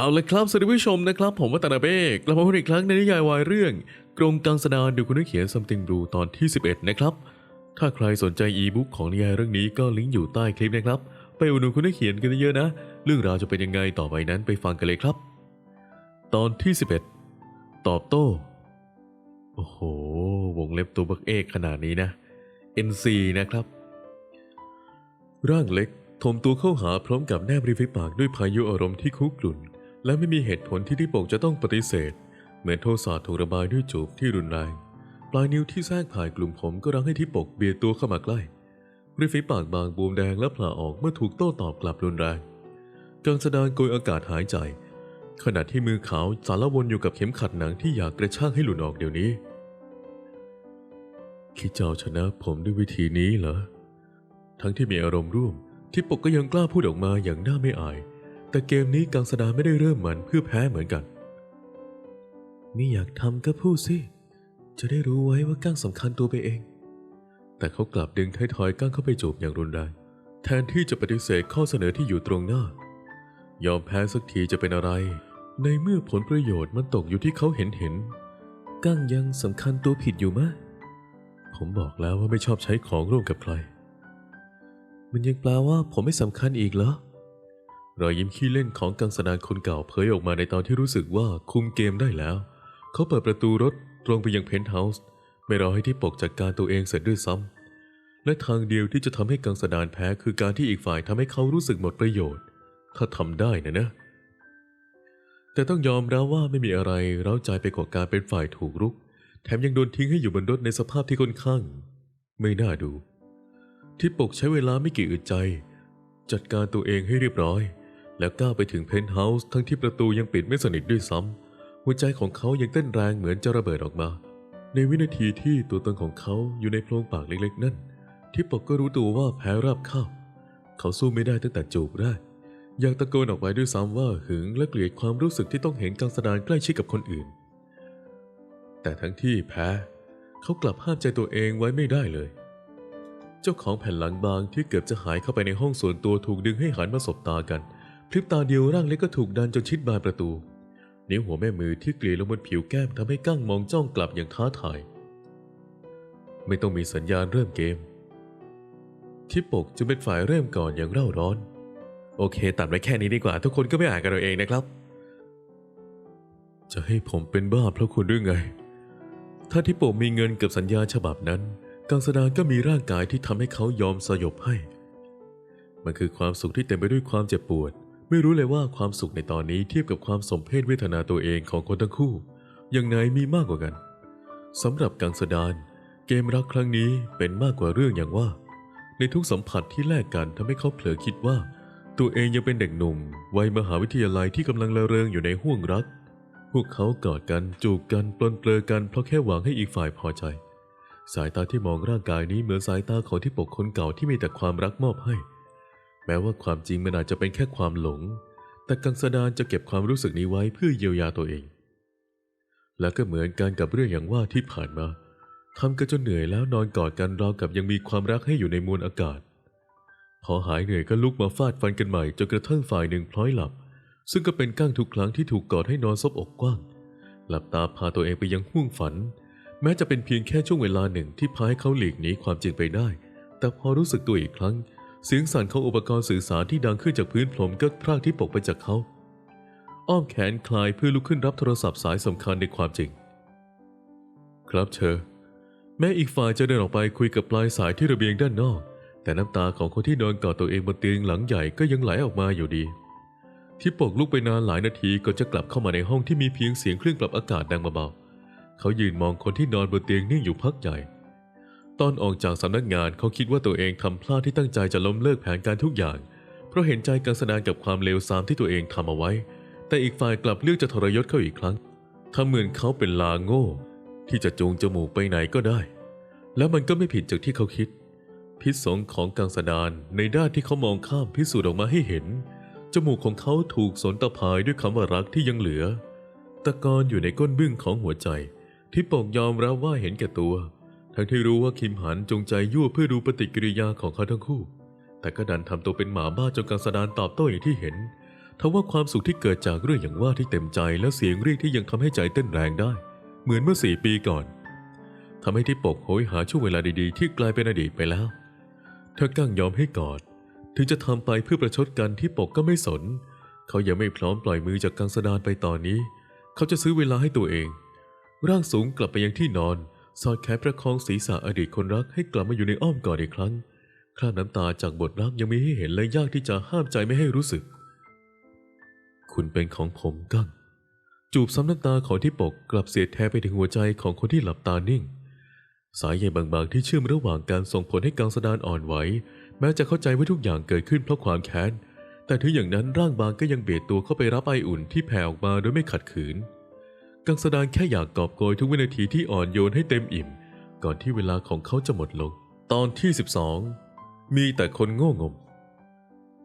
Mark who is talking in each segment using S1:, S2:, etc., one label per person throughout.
S1: เอาลยครับสวัสดีผู้ชมนะครับ ผมวัตนาเบกลับมาพบอีกครั้งในนิยายวายเรื่อง กรงกังสดานดูคุณนักเขียน Something Blue ตอนที่ 11 นะครับ ถ้าใครสนใจอีบุ๊กของนิยายเรื่องนี้ก็ลิงก์อยู่ใต้คลิปนะครับ ไปอุดหนุนคุณนักเขียนกันเยอะๆนะ เรื่องราวจะเป็นยังไงต่อไปนั้นไปฟังกันเลยครับ ตอนที่ 11 ตอบโต้ โอ้โห วงเล็บตัวบักเอกขนาดนี้นะ NC นะครับ ร่างเล็กถมตัวเข้าหาพร้อมกับแนบริมฝีปากด้วยพายุอารมณ์ที่คุกรุ่น และไม่มีเหตุผลที่ที่ปกจะต้องปฏิเสธ เหมือนโทสะถูกระบายด้วยจูบที่รุนแรง ปลายนิ้วที่แทรกผ่านกลุ่มผมก็รั้งให้ที่ปกเบียดตัวเข้ามาใกล้ริมฝีปากบางบวมแดงและผ่าออกเมื่อถูกโต้ตอบกลับรุนแรงกังสดานโกยอากาศหายใจ ขณะที่มือขาวสารวนอยู่กับเข็มขัดหนังที่อยากกระชากให้หลุดออกเดี๋ยวนี้ คิดจะเอาชนะผมด้วยวิธีนี้เหรอ ทั้งที่มีอารมณ์ร่วม ที่ปกก็ยังกล้าพูดออกมาอย่างน่าไม่อาย แต่เกมนี้กังสดาไม่ได้เริ่มเหมันเพื่อแพ้เหมือนกันม่อยากทำก็พูดสิ จะได้รู้ไว้ว่าก้างสำคัญตัวไปเอง แต่เขากลับดึงท้ายทอยก้างเข้าไปจูบอย่างรุนแรง แทนที่จะปฏิเสธข้อเสนอที่อยู่ตรงหน้า ยอมแพ้สักทีจะเป็นอะไร ในเมื่อผลประโยชน์มันตกอยู่ที่เขาเห็นเห็นก้างยังสำคัญตัวผิดอยู่มะผมบอกแล้วว่าไม่ชอบใช้ของร่วมกับใคร มันยังแปลว่าผมไม่สำคัญอีกเหรอ รอยยิ้มขี้เล่นของกังสดานคนเก่าเผยออกมาในตอนที่รู้สึกว่าคุมเกมได้แล้ว เขาเปิดประตูรถตรงไปยังเพนท์เฮาส์ไม่รอให้ที่ปกจัดการตัวเองเสร็จด้วยซ้ำและทางเดียวที่จะทำให้กังสดานแพ้คือการที่อีกฝ่ายทำให้เขารู้สึกหมดประโยชน์ ถ้าทำได้นะนะ แต่ต้องยอมรับว่าไม่มีอะไรเร้าใจไปกว่าการเป็นฝ่ายถูกรุก แถมยังโดนทิ้งให้อยู่บนรถในสภาพที่ค่อนข้าง ไม่น่าดู ที่ปกใช้เวลาไม่กี่อึดใจ จัดการตัวเองให้เรียบร้อย แล้วก้าวไปถึงเพนท์เฮาส์ทั้งที่ประตูยังปิดไม่สนิทด้วยซ้ำหัวใจของเขายังเต้นแรงเหมือนจะระเบิดออกมา ในวินาทีที่ตัวตนของเขาอยู่ในโพรงปากเล็กๆนั่น ที่ปกก็รู้ตัวว่าแพ้ราบคาบเขาสู้ไม่ได้ตั้งแต่จูบแรกอยากตะโกนออกไปด้วยซ้ำว่าหึงและเกลียดความรู้สึกที่ต้องเห็นกังสดานใกล้ชิดกับคนอื่น แต่ทั้งที่แพ้ เขากลับห้ามใจตัวเองไว้ไม่ได้เลย เจ้าของแผ่นหลังบางที่เกือบจะหายเข้าไปในห้องส่วนตัวถูกดึงให้หันมาสบตากัน พริบตาเดียวร่างเล็กก็ถูกดันจนชิดบานประตู นิ้วหัวแม่มือที่เกลี่ยลงบนผิวแก้มทำให้กั้งมองจ้องกลับอย่างท้าทาย ไม่ต้องมีสัญญาณเริ่มเกม ทิปปกจะเป็นฝ่ายเริ่มก่อนอย่างเร่าร้อน โอเค ตัดไว้แค่นี้ดีกว่า ทุกคนก็ไม่อ่านกันเราเองนะครับ จะให้ผมเป็นบ้าเพราะคุณด้วยไง ถ้าทิปโปมีเงินกับสัญญาฉบับนั้น กังสดาก็มีร่างกายที่ทำให้เขายอมสยบให้ มันคือความสุขที่เต็มไปด้วยความเจ็บปวด ไม่รู้เลยว่าความสุขในตอนนี้เทียบกับความสมเพศเวทนาตัวเองของคนทั้งคู่ยังไงมีมากกว่ากันสำหรับกังสดานเกมรักครั้งนี้เป็นมากกว่าเรื่องอย่างว่า ในทุกสัมผัสที่แลกกันทำให้เขาเผลอคิดว่า ตัวเองยังเป็นเด็กหนุ่ม วัยมหาวิทยาลัยที่กำลังละเริงอยู่ในห้วงรัก พวกเขากอดกันจูบกันปลนเปลือกันเพราะแค่หวังให้อีกฝ่ายพอใจ สายตาที่มองร่างกายนี้เหมือนสายตาของที่ปกคนเก่าที่มีแต่ความรักมอบให้ แม้ว่าความจริงมันอาจจะเป็นแค่ความหลง แต่กังสดานจะเก็บความรู้สึกนี้ไว้เพื่อเยียวยาตัวเอง และก็เหมือนกันกับเรื่องอย่างว่าที่ผ่านมาทำกันจนเหนื่อยแล้วนอนกอดกันราวกับยังมีความรักให้อยู่ในมวลอากาศ พอหายเหนื่อยก็ลุกมาฟาดฟันกันใหม่จนกระทั่งฝ่ายหนึ่งพลอยหลับ ซึ่งก็เป็นก้างทุกครั้งที่ถูกกอดให้นอนซบอกกว้าง หลับตาพาตัวเองไปยังห้วงฝัน แม้จะเป็นเพียงแค่ช่วงเวลาหนึ่งที่พาให้เขาหลีกหนีความจริงไปได้ แต่พอรู้สึกตัวอีกครั้ง เสียงสั่นของอุปกรณ์สื่อสารที่ดังขึ้นจากพื้นพรมก็พรากที่ปกไปจากเขา อ้อมแขนคลายเพื่อลุกขึ้นรับโทรศัพท์สายสำคัญในความจริง ครับเชอแม้อีกฝ่ายจะเดินออกไปคุยกับปลายสายที่ระเบียงด้านนอก แต่น้ำตาของคนที่นอนกอดตัวเองบนเตียงหลังใหญ่ก็ยังไหลออกมาอยู่ดี ที่ปกลุกไปนานหลายนาทีก็จะกลับเข้ามาในห้องที่มีเพียงเสียงเครื่องปรับอากาศดังเบาๆเขายืนมองคนที่นอนบนเตียงนิ่งอยู่พักใหญ่ ตอนออกจากสำนักงานเขาคิดว่าตัวเองทำพลาดที่ตั้งใจจะล้มเลิกแผนการทุกอย่าง เพราะเห็นใจการแสดงกับความเลวทรามที่ตัวเองทำเอาไว้ แต่อีกฝ่ายกลับเลือกจะทรยศเขาอีกครั้งทำเหมือนเขาเป็นลาโง่ ที่จะจูงจมูกไปไหนก็ได้ แล้วมันก็ไม่ผิดจากที่เขาคิด พิษสงของกังสดานในด้านที่เขามองข้ามพิสูจน์ออกมาให้เห็น จมูกของเขาถูกสนตะพายด้วยคำว่ารักที่ยังเหลือ ตะกอนอยู่ในก้นบึ้งของหัวใจ ที่ปกยอมรับว่าเห็นแก่ตัว ทั้งที่รู้ว่าคิมหันจงใจยั่วเพื่อดูปฏิกิริยาของเขาทั้งคู่ แต่ก็ดันทำตัวเป็นหมาบ้าจนกังสดานตอบโต้อย่างที่เห็นทว่าความสุขที่เกิดจากเรื่องอย่างว่าที่เต็มใจ และเสียงเรียกที่ยังทำให้ใจเต้นแรงได้ เหมือนเมื่อสี่ปีก่อนทำให้ที่ปกโหยหาช่วงเวลาดีๆ ที่กลายเป็นอดีตไปแล้ว เธอกั้งยอมให้กอด ถึงจะทำไปเพื่อประชดกันที่ปกก็ไม่สน เขายังไม่พร้อมปล่อยมือจากกังสดานไปตอนนี้ เขาจะซื้อเวลาให้ตัวเอง ร่างสูงกลับไปยังที่นอน สอดแขนประคองศีรษะอดีตคนรักให้กลับมาอยู่ในอ้อมกอดอีกครั้ง คราบน้ำตาจากบทรักยังมีให้เห็นและยากที่จะห้ามใจไม่ให้รู้สึก คุณเป็นของผมกั้งจูบซ้ำน้ำตาของที่ปกกลับเสียแท้ไปถึงหัวใจของคนที่หลับตานิ่ง สายใยบางๆที่เชื่อมระหว่างการส่งผลให้กังสดานอ่อนไหวแม้จะเข้าใจว่าทุกอย่างเกิดขึ้นเพราะความแค้น แต่ถึงอย่างนั้นร่างบางก็ยังเบียดตัวเข้าไปรับไออุ่นที่แผ่ออกมาโดยไม่ขัดขืน กังสดานแค่อยากกอบโกยทุกวินาทีที่อ่อนโยนให้เต็มอิ่ม ก่อนที่เวลาของเขาจะหมดลง ตอนที่ 12 มีแต่คนโง่งม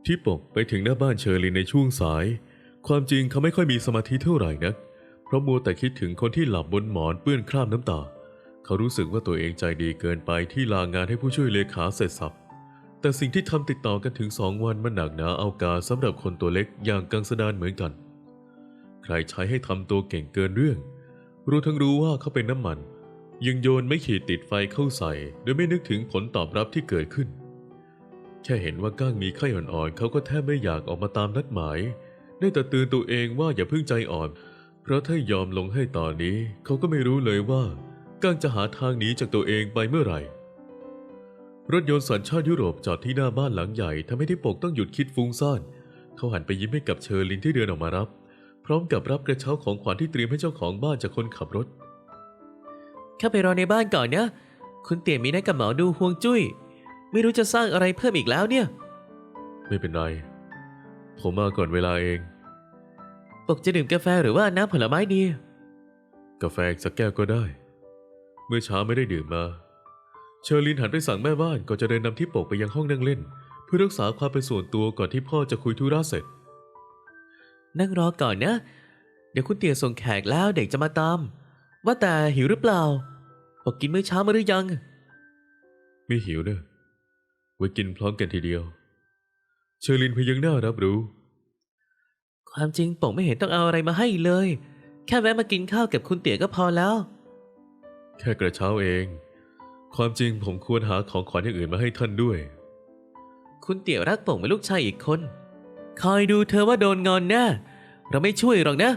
S1: ที่ปกไปถึงหน้าบ้านเชอรินในช่วงสาย ความจริงเขาไม่ค่อยมีสมาธิเท่าไหร่นัก เพราะมัวแต่คิดถึงคนที่หลับบนหมอนเปื้อนคราบน้ำตา เขารู้สึกว่าตัวเองใจดีเกินไปที่ลางานให้ผู้ช่วยเลขาเสร็จสับแต่สิ่งที่ทำติดต่อกันถึงสองวันมันหนักหนาเอาการสำหรับคนตัวเล็กอย่างกังสดานเหมือนกัน ใครใช้ให้ทำตัวเก่งเกินเรื่อง รู้ทั้งรู้ว่าเขาเป็นน้ำมัน ยังโยนไม่ขีดติดไฟเข้าใส่ โดยไม่นึกถึงผลตอบรับที่เกิดขึ้น แค่เห็นว่าก้างมีไข้อ่อนๆเขาก็แทบไม่อยากออกมาตามนัดหมาย ได้แต่เตือนตัวเองว่าอย่าเพิ่งใจอ่อน เพราะถ้ายอมลงให้ตอนนี้เขาก็ไม่รู้เลยว่าก้างจะหาทางหนีจากตัวเองไปเมื่อไหร่รถยนต์สัญชาติยุโรปจอดที่หน้าบ้านหลังใหญ่ทำให้ที่ปกต้องหยุดคิดฟุ้งซ่าน เขาหันไปยิ้มให้กับเชอร์ลินที่เดินออกมารับ พร้อมกับรับกระเช้าของขวัญที่เตรียมให้เจ้าของบ้านจากคนขับรถ
S2: เข้าไปรอในบ้านก่อนนะ คุณเตี่ยมีนัดกับหมอดูฮวงจุ้ย ไม่รู้จะสร้างอะไรเพิ่มอีกแล้วเนี่ย
S1: ไม่เป็นไร ผมมาก่อนเวลาเอง
S2: ปกจะดื่มกาแฟหรือว่าน้ำผลไม้ดี
S1: กาแฟอีกสักแก้วก็ได้ เมื่อเช้าไม่ได้ดื่มมา เชอร์ลินหันไปสั่งแม่บ้านก่อนจะเดินนำที่ปกไปยังห้องนั่งเล่น เพื่อรักษาความเป็นส่วนตัวก่อนที่พ่อจะคุยธุระเสร็จ
S2: นั่งรอก่อนนะ เดี๋ยวคุณเตี่ยส่งแขกแล้วเด็กจะมาตาม ว่าแต่หิวหรือเปล่าปกกินมื้อเช้ามาหรือยัง
S1: ไม่หิวเนอะไว้กินพร้อมกันทีเดียว เชอร์ลินพยักหน้ารับรู้
S2: ความจริงปกไม่เห็นต้องเอาอะไรมาให้เลย แค่แวะมากินข้าวกับคุณเตี่ยก็พอแล้ว
S1: แค่กระเช้าเอง ความจริงผมควรหาของขวัญอย่างอื่นมาให้ท่านด้วย
S2: คุณเตี่ยรักปกเหมือนลูกชายอีกคน คอยดูเธอว่าโดนงอนแน่เราไม่ช่วยหรอกนะ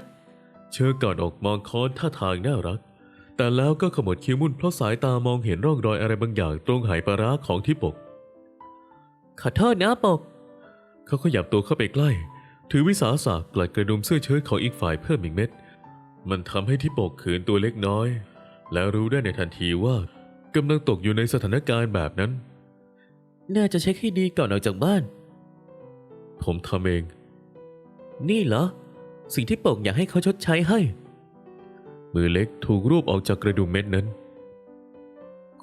S1: เชอร์กอดออกมองค้อนท่าทางน่ารัก แต่แล้วก็ขมวดคิ้วมุ่นเพราะสายตามองเห็นร่องรอยอะไรบางอย่างตรงไหปลาร้าของที่ปก
S2: ขอโทษนะปก
S1: เขาขยับตัวเข้าไปใกล้ ถือวิสาสะกลัดกระดุมเสื้อเชิ้ตของอีกฝ่ายเพิ่มอีกเม็ด มันทำให้ที่ปกขืนตัวเล็กน้อย แล้วรู้ได้ในทันทีว่ากำลังตกอยู่ในสถานการณ์แบบนั้น
S2: น่าจะเช็คให้ดีก่อนออกจากบ้าน
S1: ผมทำเอง
S2: นี่เหรอ สิ่งที่ปกอยากให้เขาชดใช้ให้
S1: มือเล็กถูกรูปออกจากกระดุมเม็ดนั้น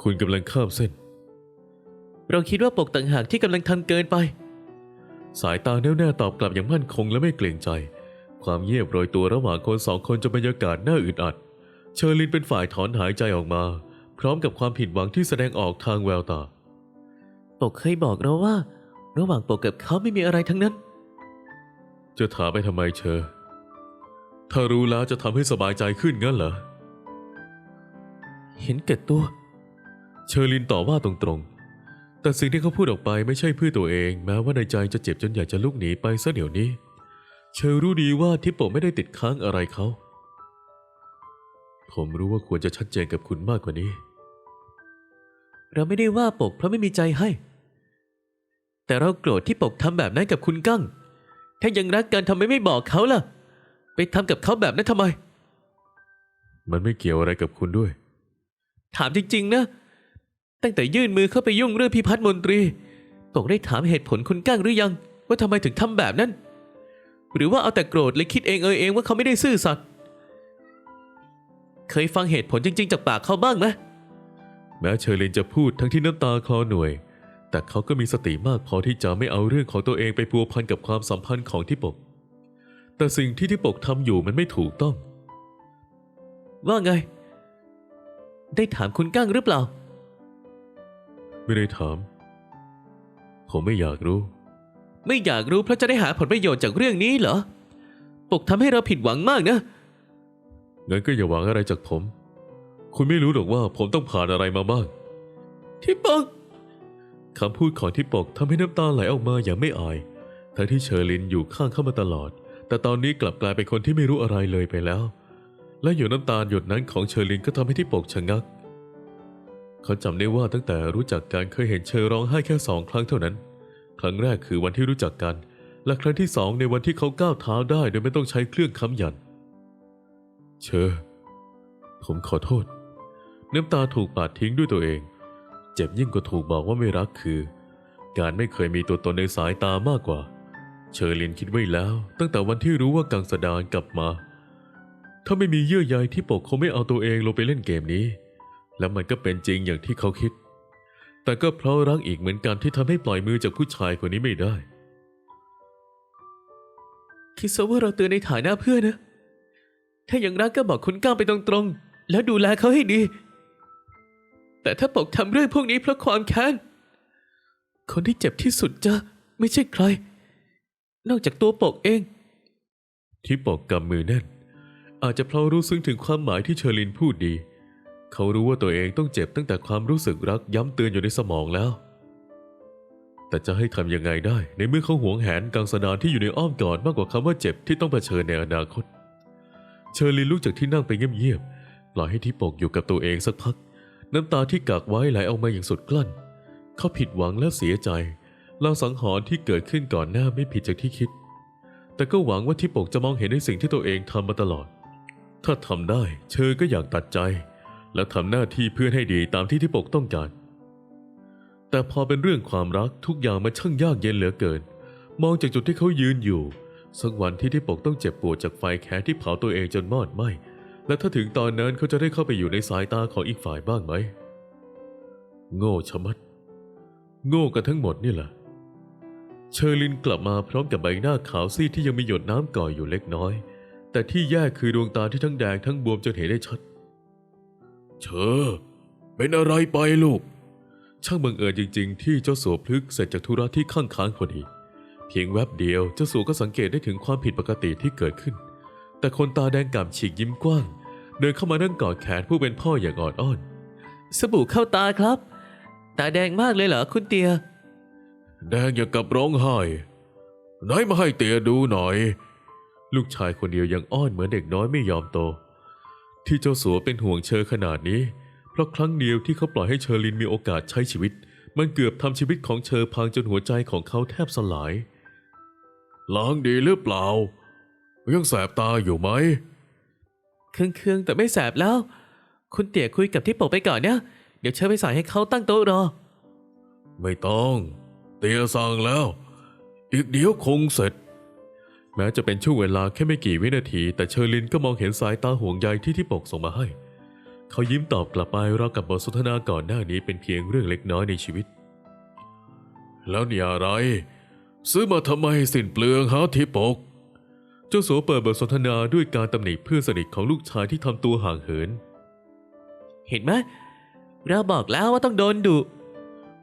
S1: คุณกำลังข้ามเส้น
S2: เราคิดว่าปกต่างหากที่กำลังทำเกินไป
S1: สายตาแน่วแน่ตอบกลับอย่างมั่นคงและไม่เกรงใจ ความเงียบโรยตัวระหว่างคนสองคนจนบรรยากาศน่าอึดอัด เชอร์ลินเป็นฝ่ายถอนหายใจออกมา พร้อมกับความผิดหวังที่แสดงออกทางแววตา
S2: ปกเคยบอกเราว่า ระหว่างปกกับเขาไม่มีอะไรทั้งนั้น
S1: จะถามไปทำไมเชอ ถ้ารู้แล้วจะทำให้สบายใจขึ้นงั้นเหรอ
S2: เห็นแก่ตัว
S1: เชอร์ลินตอบว่าตรงๆ แต่สิ่งที่เขาพูดออกไปไม่ใช่เพื่อตัวเอง แม้ว่าในใจจะเจ็บจนอยากจะลุกหนีไปซะเดี๋ยวนี้ เชอรู้ดีว่าทิปโปไม่ได้ติดค้างอะไรเขา ผมรู้ว่าควรจะชัดเจนกับคุณมากกว่านี้
S2: เราไม่ได้ว่าปกเพราะไม่มีใจให้ แต่เราโกรธที่ปกทำแบบนั้นกับคุณกั้ง ถ้ายังรักกันทำไมไม่บอกเขาล่ะ ไปทำกับเขาแบบนั้นทำไม
S1: มันไม่เกี่ยวอะไรกับคุณด้วย
S2: ถามจริง ๆ นะ ตั้งแต่ยื่นมือเข้าไปยุ่งเรื่องพิพัฒน์มนตรีปกได้ถามเหตุผลคุณก้างหรือยัง ว่าทำไมถึงทำแบบนั้น หรือว่าเอาแต่โกรธเลยคิดเองเออเองว่าเขาไม่ได้ซื่อสัตย์เคยฟังเหตุผลจริง ๆ จากปากเขาบ้างไหม
S1: แม้เชอร์ลินจะพูดทั้งที่น้ำตาคลอหน่วย แต่เขาก็มีสติมากพอที่จะไม่เอาเรื่องของตัวเองไปพัวพันกับความสัมพันธ์ของที่ปก แต่สิ่งที่ที่ปกทำอยู่มันไม่ถูกต้อง
S2: ว่าไง ได้ถามคุณก้างหรือเปล่า
S1: ไม่ได้ถาม ผมไม่อยากรู้
S2: ไม่อยากรู้เพราะจะได้หาผลประโยชน์จากเรื่องนี้เหรอ ปกทำให้เราผิดหวังมากนะ
S1: งั้นก็อย่าหวังอะไรจากผม คุณไม่รู้หรอกว่าผมต้องผ่านอะไรมาบ้าง
S2: ที่ปก
S1: คำพูดของที่ปกทำให้น้ำตาไหลออกมาอย่างไม่อาย ทั้งที่เชอร์ลินอยู่ข้างเข้ามาตลอด แต่ตอนนี้กลับกลายเป็นคนที่ไม่รู้อะไรเลยไปแล้ว และหยดน้ำตาหยดนั้นของเชอร์ลินก็ทำให้ที่ปกชะงัก เขาจำได้ว่าตั้งแต่รู้จักกันเคยเห็นเชอร้องไห้แค่สองครั้งเท่านั้น ครั้งแรกคือวันที่รู้จักกัน และครั้งที่สองในวันที่เขาก้าวเท้าได้โดยไม่ต้องใช้เครื่องค้ำยัน เชอ ผมขอโทษ น้ำตาถูกปาดทิ้งด้วยตัวเอง เจ็บยิ่งกว่าถูกบอกว่าไม่รักคือ การไม่เคยมีตัวตนในสายตามากกว่า เชอร์ลินคิดไว้แล้ว ตั้งแต่วันที่รู้ว่ากังสดานกลับมา ถ้าไม่มีเยื่อใยที่ปกคงไม่เอาตัวเองลงไปเล่นเกมนี้ และมันก็เป็นจริงอย่างที่เขาคิด แต่ก็เพราะรักอีกเหมือนกันที่ทำให้ปล่อยมือจากผู้ชายคนนี้ไม่ได้
S2: คิดซะว่าเราเตือนในฐานะเพื่อนนะ ถ้ายังรักก็บอกคุณก้าวไปตรงๆ แล้วดูแลเขาให้ดี แต่ถ้าปกทำเรื่องพวกนี้เพราะความแค้น คนที่เจ็บที่สุดจะไม่ใช่ใคร นอกจากตัวปกเอง
S1: ที่ปกกำมือแน่น อาจจะเพราะรู้ซึ้งถึงความหมายที่เชอร์ลินพูดดี เขารู้ว่าตัวเองต้องเจ็บตั้งแต่ความรู้สึกรักย้ำเตือนอยู่ในสมองแล้ว แต่จะให้ทำยังไงได้ ในเมื่อเขาหวงแหนกังสดานที่อยู่ในอ้อมกอดมากกว่าคำว่าเจ็บที่ต้องเผชิญในอนาคต เชอร์ลินลุกจากที่นั่งไปเงียบๆปล่อยให้ที่ปกอยู่กับตัวเองสักพัก น้ำตาที่กักไว้ไหลออกมาอย่างสุดกลั้น เขาผิดหวังและเสียใจลางสังหรณ์ที่เกิดขึ้นก่อนหน้าไม่ผิดจากที่คิด แต่ก็หวังว่าที่ปกจะมองเห็นในสิ่งที่ตัวเองทำมาตลอด ถ้าทำได้ เชอก็อยากตัดใจ และทำหน้าที่เพื่อนให้ดีตามที่ที่ปกต้องการ แต่พอเป็นเรื่องความรักทุกอย่างมันช่างยากเย็นเหลือเกิน มองจากจุดที่เขายืนอยู่ สักวันที่ที่ปกต้องเจ็บปวดจากไฟแค้นที่เผาตัวเองจนมอดไหม้ และถ้าถึงตอนนั้นเขาจะได้เข้าไปอยู่ในสายตาของอีกฝ่ายบ้างไหม โง่ชะมัด โง่กันทั้งหมดนี่แหละ เชอร์ลินกลับมาพร้อมกับใบหน้าขาวซีดที่ยังมีหยดน้ำก่ออยู่เล็กน้อย แต่ที่แย่คือดวงตาที่ทั้งแดงทั้งบวมจนเห็นได้ชัด เชอเป็นอะไรไปลูก ช่างบังเอิญจริง ๆ ที่เจ้าสัวพลึกเสร็จจากธุระที่ข้างค้างพอดี เพียงแวบเดียวเจ้าสัวก็สังเกตได้ถึงความผิดปกติที่เกิดขึ้น แต่คนตาแดงก่ำฉีกยิ้มกว้าง เดินเข้ามานั่งกอดแขนผู้เป็นพ่ออย่างอ่อนอ้อน
S2: สบู่เข้าตาครับ ตาแดงมากเลยเหรอคุณเตีย
S1: แดงอย่างกับร้องไห้ไหนมาให้เตียดูหน่อย ลูกชายคนเดียวยังอ้อนเหมือนเด็กน้อยไม่ยอมโต ที่เจ้าสัวเป็นห่วงเชอขนาดนี้ เพราะครั้งเดียวที่เขาปล่อยให้เชอรินมีโอกาสใช้ชีวิต มันเกือบทำชีวิตของเชอพังจนหัวใจของเขาแทบสลายล้างดีหรือเปล่า ยังแสบตาอยู่ไหม
S2: เครื่องๆแต่ไม่แสบแล้ว คุณเตี่ยคุยกับที่ปกไปก่อนเนี่ยเดี๋ยวเชิญไปสายให้เขาตั้งโต๊ะรอ
S1: ไม่ต้อง เตียสั่งแล้ว อีกเดี๋ยวคงเสร็จ แม้จะเป็นช่วงเวลาแค่ไม่กี่วินาที แต่เชอร์ลินก็มองเห็นสายตาห่วงใยที่ที่ปกส่งมาให้ เขายิ้มตอบกลับไปราวกับบทสนทนาก่อนหน้านี้เป็นเพียงเรื่องเล็กน้อยในชีวิต แล้วนี่อะไร ซื้อมาทำไมสิ้นเปลืองฮะที่ปกเจ้าสัวเปิดบทสนทนาด้วยการตำหนิเพื่อนสนิทของลูกชายที่ทำตัวห่างเหิน
S2: เห็นไหมเราบอกแล้วว่าต้องโดนดุ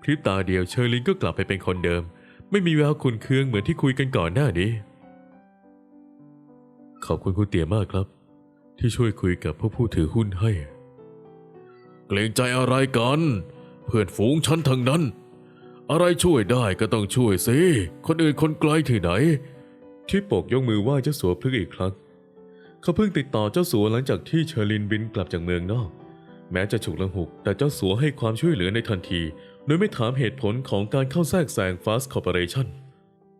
S1: พริบตาเดียวเชอร์ลินก็กลับไปเป็นคนเดิม ไม่มีแววขุนเคืองเหมือนที่คุยกันก่อนหน้านี้ ขอบคุณคุณเตี่ยมากครับ ที่ช่วยคุยกับผู้ผู้ถือหุ้นให้ เกรงใจอะไรกัน เพื่อนฝูงฉันทั้งนั้น อะไรช่วยได้ก็ต้องช่วยสิ คนอื่นคนไกลที่ไหน ที่ปกยกมือไหว้เจ้าสัวพลึกอีกครั้ง เขาเพิ่งติดต่อเจ้าสัวหลังจากที่เชอร์ลินบินกลับจากเมืองนอก แม้จะฉุกละหุก แต่เจ้าสัวให้ความช่วยเหลือในทันที โดยไม่ถามเหตุผลของการเข้าแทรกแซง Fast Corporation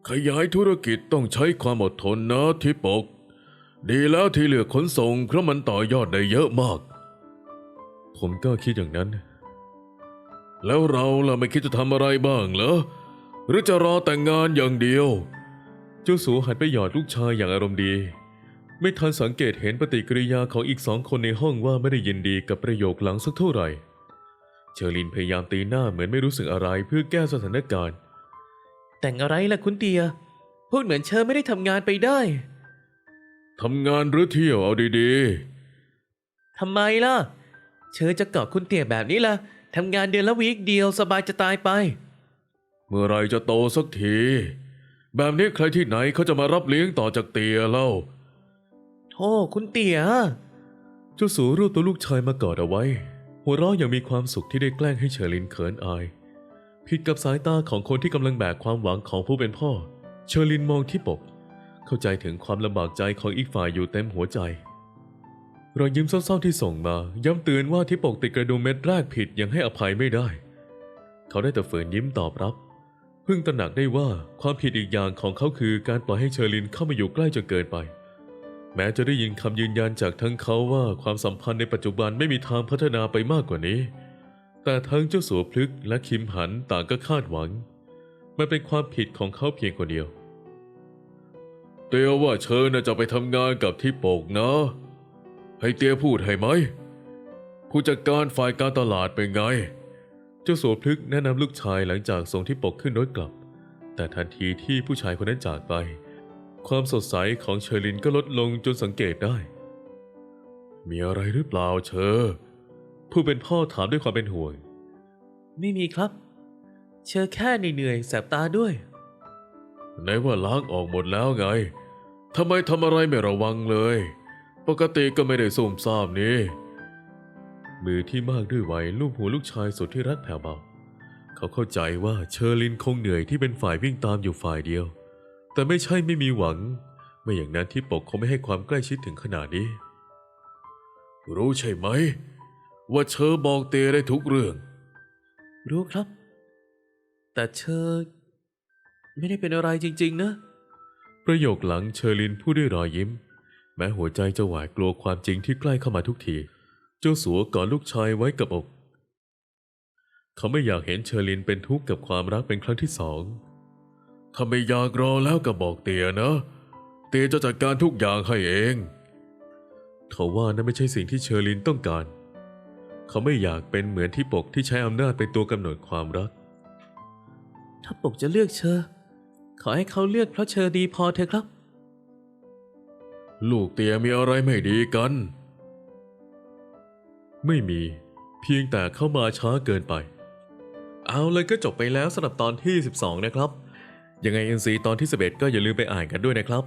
S1: ขยายธุรกิจต้องใช้ความอดทนนะที่ปก ดีแล้วที่เหลือกขนส่งเพราะมันต่อยอดได้เยอะมาก ผมก็คิดอย่างนั้น แล้วเราล่ะไม่คิดจะทำอะไรบ้างเหรอหรือจะรอแต่งงานอย่างเดียว เจ้าสัวหันไปหยอดลูกชายอย่างอารมณ์ดี ไม่ทันสังเกตเห็นปฏิกิริยาของอีกสองคนในห้องว่าไม่ได้ยินดีกับประโยคหลังสักเท่าไหร่ เชอร์ลินพยายามตีหน้าเหมือนไม่รู้สึกอะไรเพื่อแก้สถานการณ์
S2: แต่งอะไรล่ะคุณเตีย พูดเหมือนเชิญไม่ได้ทำงานไปได้
S1: ทำงานหรือเที่ยวเอาดี
S2: ทำไมล่ะ เชิญจะเกาะคุณเตียแบบนี้ล่ะทำงานเดือนละวีคเดียวสบายจะตายไป
S1: ๆเมื่อไรจะโตสักที แบบนี้ใครที่ไหนเขาจะมารับเลี้ยงต่อจากเตียเล่า
S2: โอ้คุณเตี๋ย
S1: เจ้าสัวรวบตัวลูกชายมากอดเอาไว้ หัวเราะอย่างมีความสุขที่ได้แกล้งให้เชอรินเขินอาย ผิดกับสายตาของคนที่กำลังแบกความหวังของผู้เป็นพ่อ เชอรินมองที่ปก เข้าใจถึงความลำบากใจของอีกฝ่ายอยู่เต็มหัวใจรอยยิ้มเศร้าๆที่ส่งมาย้ำเตือนว่าที่ปกติดกระดุมเม็ดแรกผิดยังให้อภัยไม่ได้ เขาได้แต่ฝืนยิ้มตอบรับเพิ่งตระหนักได้ว่าความผิดอีกอย่างของเขาคือการปล่อยให้เชอรินเข้ามาอยู่ใกล้จนเกินไป แม้จะได้ยินคำยืนยันจากทั้งเขาว่าความสัมพันธ์ในปัจจุบันไม่มีทางพัฒนาไปมากกว่านี้ แต่ทั้งเจ้าสัวพลึกและคิมหันต่างก็คาดหวัง มันเป็นความผิดของเขาเพียงคนเดียวเตียวว่าเชิญน่ะจะไปทำงานกับที่โปกนะ ให้เตียพูดให้ไหมผู้จัดการฝ่ายการตลาดเป็นไง จ้าสัวพลึกแนะนำลูกชายหลังจากส่งที่ปกขึ้นรถกลับ แต่ทันทีที่ผู้ชายคนนั้นจากไป ความสดใสของเชอรินก็ลดลงจนสังเกตได้ มีอะไรหรือเปล่าเชอผู้เป็นพ่อถามด้วยความเป็นห่วง
S2: ไม่มีครับ เชอแค่เหนื่อยๆแสบตาด้วย
S1: ไหนว่าล้างออกหมดแล้วไงทำไมทำอะไรไม่ระวังเลย ปกติก็ไม่ได้ซุ่มซ่ามนี่ มือที่มากด้วยวัยลูบหัวลูกชายสุดที่รักแผ่วเบา เขาเข้าใจว่าเชอรินคงเหนื่อยที่เป็นฝ่ายวิ่งตามอยู่ฝ่ายเดียว แต่ไม่ใช่ไม่มีหวัง ไม่อย่างนั้นที่ปกคงไม่ให้ความใกล้ชิดถึงขนาดนี้ รู้ใช่ไหม ว่าเชอบอกเตได้ทุกเรื่อง
S2: รู้ครับ แต่เชอไม่ได้เป็นอะไรจริง ๆ นะ
S1: ประโยคหลังเชอรินพูดด้วยรอยยิ้ม แม้หัวใจจะหวาดกลัวความจริงที่ใกล้เข้ามาทุกที เจ้าสัวกอดลูกชายไว้กับอก เขาไม่อยากเห็นเชอรินเป็นทุกข์กับความรักเป็นครั้งที่สองถ้าไม่อยากรอแล้วก็บอกเตียนะ เตียจะจัดการทุกอย่างให้เองเขาว่านั่นไม่ใช่สิ่งที่เชอรินต้องการ เขาไม่อยากเป็นเหมือนที่ปกที่ใช้อำนาจเป็นตัวกำหนดความรัก
S2: ถ้าปกจะเลือกเชอ ขอให้เขาเลือกเพราะเชอดีพอเถอะครับ
S1: ลูกเตียมีอะไรไม่ดีกัน ไม่มี เพียงแต่เข้ามาช้าเกินไป เอาเลยก็จบไปแล้วสำหรับตอนที่ 12 นะครับ ยังไง NC ตอนที่ 11 ก็อย่าลืมไปอ่านกันด้วยนะครับ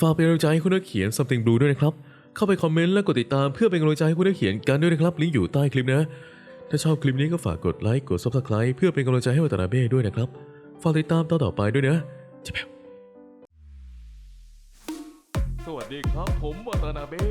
S1: ฝากเป็นกำลังใจให้คุณนักเขียน Something Blue ด้วยนะครับ เข้าไปคอมเมนต์และกดติดตามเพื่อเป็นกำลังใจให้คุณนักเขียนกันด้วยนะครับ ลิงก์อยู่ใต้คลิปนะ ถ้าชอบคลิปนี้ก็ฝากกดไลค์กด Subscribe เพื่อเป็นกำลังใจให้วัตนาเบ้ด้วยนะครับ ฝากติดตามตอนต่อไปด้วยนะจะแบบสวัสดีครับผมวัตนาเบ้